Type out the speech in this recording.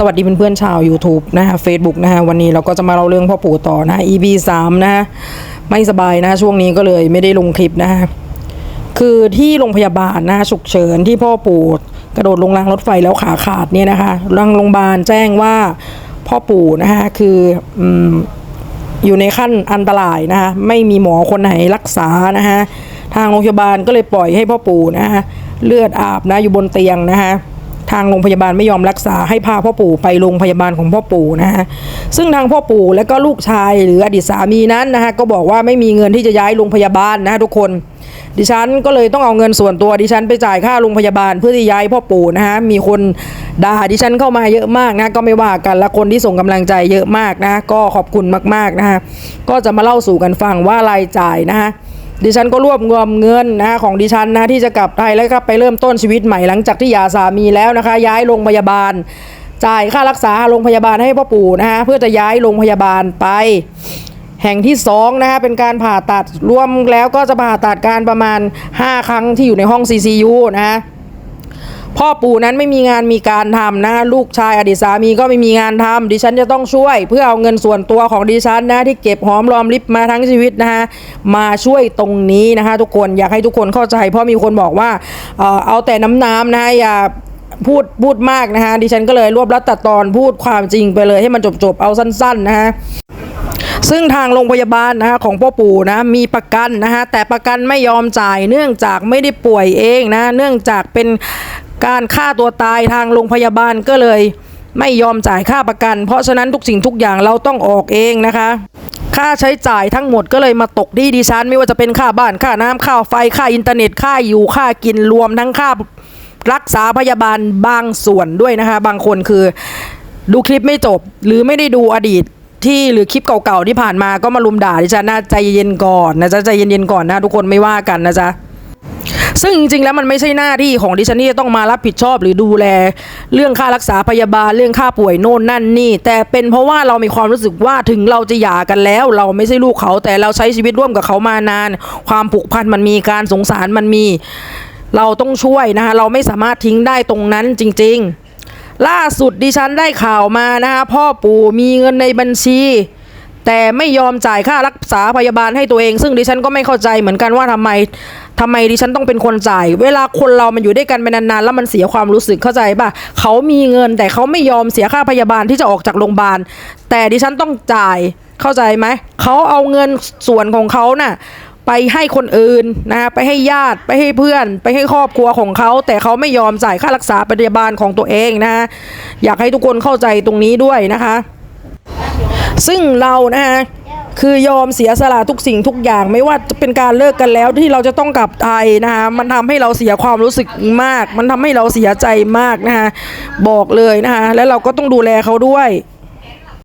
สวัสดีเพื่อนๆชาว YouTube นะฮะ Facebook นะฮะ วันนี้เราก็จะมาเล่าเรื่องพ่อปู่ต่อนะ EP 3นะฮะ ไม่สบายนะช่วงนี้ก็เลยไม่ได้ลงคลิปนะฮะ คือที่โรงพยาบาลนะฉุกเฉินที่พ่อปู่กระโดดลงรางรถไฟแล้วขาขาดเนี่ยนะคะทางโรงพยาบาลแจ้งว่าพ่อปู่นะฮะ คืออยู่ในขั้นอันตรายนะคะไม่มีหมอคนไหนรักษานะคะทางโรงพยาบาลก็เลยปล่อยให้พ่อปู่นะคะเลือดอาบนะอยู่บนเตียงนะคะ ทางโรงพยาบาลไม่ยอมรักษาให้พาพ่อปู่ไปโรงพยาบาลของพ่อปู่นะคะซึ่งทางพ่อปู่และก็ลูกชายหรืออดีตสามีนั้นนะคะก็บอกว่าไม่มีเงินที่จะย้ายโรงพยาบาลนะคะทุกคน ดิฉันก็เลยต้องเอาเงินส่วนตัวดิฉันไปจ่ายค่าโรงพยาบาลเพื่อที่ย้ายพ่อปู่นะฮะมีคนด่าดิฉันเข้ามาเยอะมากนะก็ไม่ว่ากันและคนที่ส่งกำลังใจเยอะมากนะ ก็ขอบคุณมากๆนะฮะก็จะมาเล่าสู่กันฟังว่ารายจ่ายนะฮะ ดิฉันก็รวบรวมเงินนะของดิฉันนะที่จะกลับไทยแล้วก็ไปเริ่มต้นชีวิตใหม่หลังจากที่หย่าสามีแล้วนะคะ ย้ายโรงพยาบาล จ่ายค่ารักษาโรงพยาบาลให้พ่อปู่นะคะเพื่อจะย้ายโรงพยาบาลไป แห่งที่2นะคะเป็นการผ่าตัดรวมแล้วก็จะผ่าตัดการประมาณ 5 ครั้งที่อยู่ในห้อง CCU นะคะ พ่อปู่นั้นไม่มีงานมีการทำนะลูกชายอดีตสามีก็ไม่มีงานทำดิฉันจะต้องช่วย เพื่อเอาเงินส่วนตัวของดิฉันนะที่เก็บหอมรอมริบมาทั้งชีวิตนะคะมาช่วยตรงนี้นะคะ ทุกคนอยากให้ทุกคนเข้าใจ เพราะมีคนบอกว่าเอาแต่น้ำน้ำนะอย่าพูดพูดมากนะคะดิฉันก็เลยรวบรัดตัดตอนพูดความจริงไปเลยให้มันจบๆเอาสั้นๆนะคะซึ่งทางโรงพยาบาลนะคะของพ่อปู่นะมีประกันนะคะแต่ประกันไม่ยอมจ่ายเนื่องจากไม่ได้ป่วยเองนะเนื่องจากเป็น การฆ่าตัวตายทางโรงพยาบาลก็เลย ไม่ยอมจ่ายค่าประกัน เพราะฉะนั้นทุกสิ่งทุกอย่างเราต้องออกเองนะคะ ค่าใช้จ่ายทั้งหมดก็เลยมาตกที่ดิฉัน ไม่ว่าจะเป็นค่าบ้านค่าน้ำค่าไฟค่าอินเทอร์เน็ตค่าอยู่ค่ากินรวมทั้งค่ารักษาพยาบาลบางส่วนด้วยนะคะ บางคนคือดูคลิปไม่จบหรือไม่ได้ดูอดีตที่หรือคลิปเก่าๆที่ผ่านมาก็มาลุมด่าดิฉันนะใจเย็นก่อนนะจ๊ะใจเย็นๆก่อนนะทุกคนไม่ว่ากันนะจ๊ะ ซึ่งจริงๆแล้วมันไม่ใช่หน้าที่ของดิฉันที่จะต้องมารับผิดชอบหรือดูแล เรื่องค่ารักษาพยาบาลเรื่องค่าป่วยโน่นนั่นนี่ แต่เป็นเพราะว่าเรามีความรู้สึกว่าถึงเราจะหย่ากันแล้ว เราไม่ใช่ลูกเขาแต่เราใช้ชีวิตร่วมกับเขามานาน ความผูกพันมันมีการสงสารมันมี เราต้องช่วยนะคะเราไม่สามารถทิ้งได้ตรงนั้นจริง ๆ ล่าสุดดิฉันได้ข่าวมานะคะพ่อปู่มีเงินในบัญชีแต่ไม่ยอมจ่ายค่ารักษาพยาบาลให้ตัวเอง ซึ่งดิฉันก็ไม่เข้าใจเหมือนกันว่าทำไม ทำไมดิฉันต้องเป็นคนจ่าย เวลาคนเรามันอยู่ด้วยกันไปนานๆแล้วมันเสียความรู้สึกเข้าใจป่ะเขามีเงินแต่เขาไม่ยอมเสียค่าพยาบาลที่จะออกจากโรงพยาบาล แต่ดิฉันต้องจ่ายเข้าใจไหมเขาเอาเงินส่วนของเขาน่ะไปให้คนอื่นนะไปให้ญาติไปให้เพื่อน ไปให้ครอบครัวของเขา แต่เขาไม่ยอมจ่ายค่ารักษาพยาบาลของตัวเองนะอยากให้ทุกคนเข้าใจตรงนี้ด้วยนะคะ ซึ่งเรานะคะ คือยอมเสียสละทุกสิ่งทุกอย่าง ไม่ว่าจะเป็นการเลิกกันแล้วที่เราจะต้องกลับไทยนะคะมันทำให้เราเสียความรู้สึกมาก มันทำให้เราเสียใจมากนะคะบอกเลยนะคะแล้วเราก็ต้องดูแลเขาด้วย